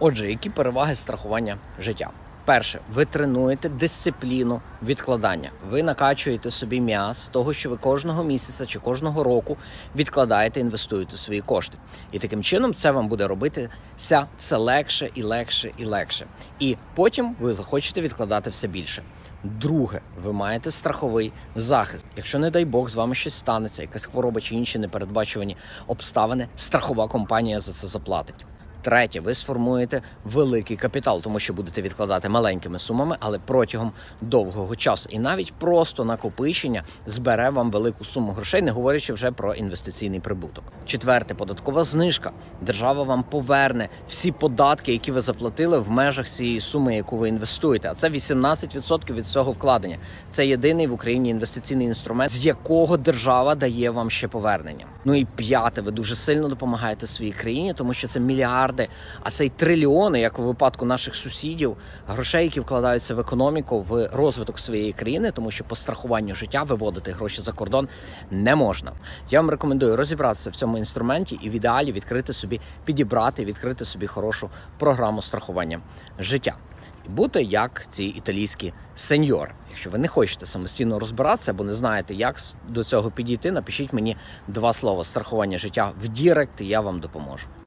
Отже, які переваги страхування життя? Перше, ви тренуєте дисципліну відкладання. Ви накачуєте собі м'яз того, що ви кожного місяця чи кожного року відкладаєте, інвестуєте свої кошти. І таким чином це вам буде робитися все легше і легше і легше. І потім ви захочете відкладати все більше. Друге, ви маєте страховий захист. Якщо, не дай Бог, з вами щось станеться, якась хвороба чи інші непередбачувані обставини, страхова компанія за це заплатить. Третє, ви сформуєте великий капітал, тому що будете відкладати маленькими сумами, але протягом довгого часу. І навіть просто накопичення збере вам велику суму грошей, не говорячи вже про інвестиційний прибуток. Четверте, податкова знижка. Держава вам поверне всі податки, які ви заплатили в межах цієї суми, яку ви інвестуєте. А це 18% від цього вкладення. Це єдиний в Україні інвестиційний інструмент, з якого держава дає вам ще повернення. Ну і п'яте, ви дуже сильно допомагаєте своїй країні, тому що це мільярди, а це й трильйони, як у випадку наших сусідів, грошей, які вкладаються в економіку, в розвиток своєї країни, тому що по страхуванню життя виводити гроші за кордон не можна. Я вам рекомендую розібратися в цьому інструменті і в ідеалі відкрити собі, підібрати, відкрити собі хорошу програму страхування життя. Бути як ці італійські сеньори. Якщо ви не хочете самостійно розбиратися або не знаєте, як до цього підійти, напишіть мені два слова страхування життя в Дірект, і я вам допоможу.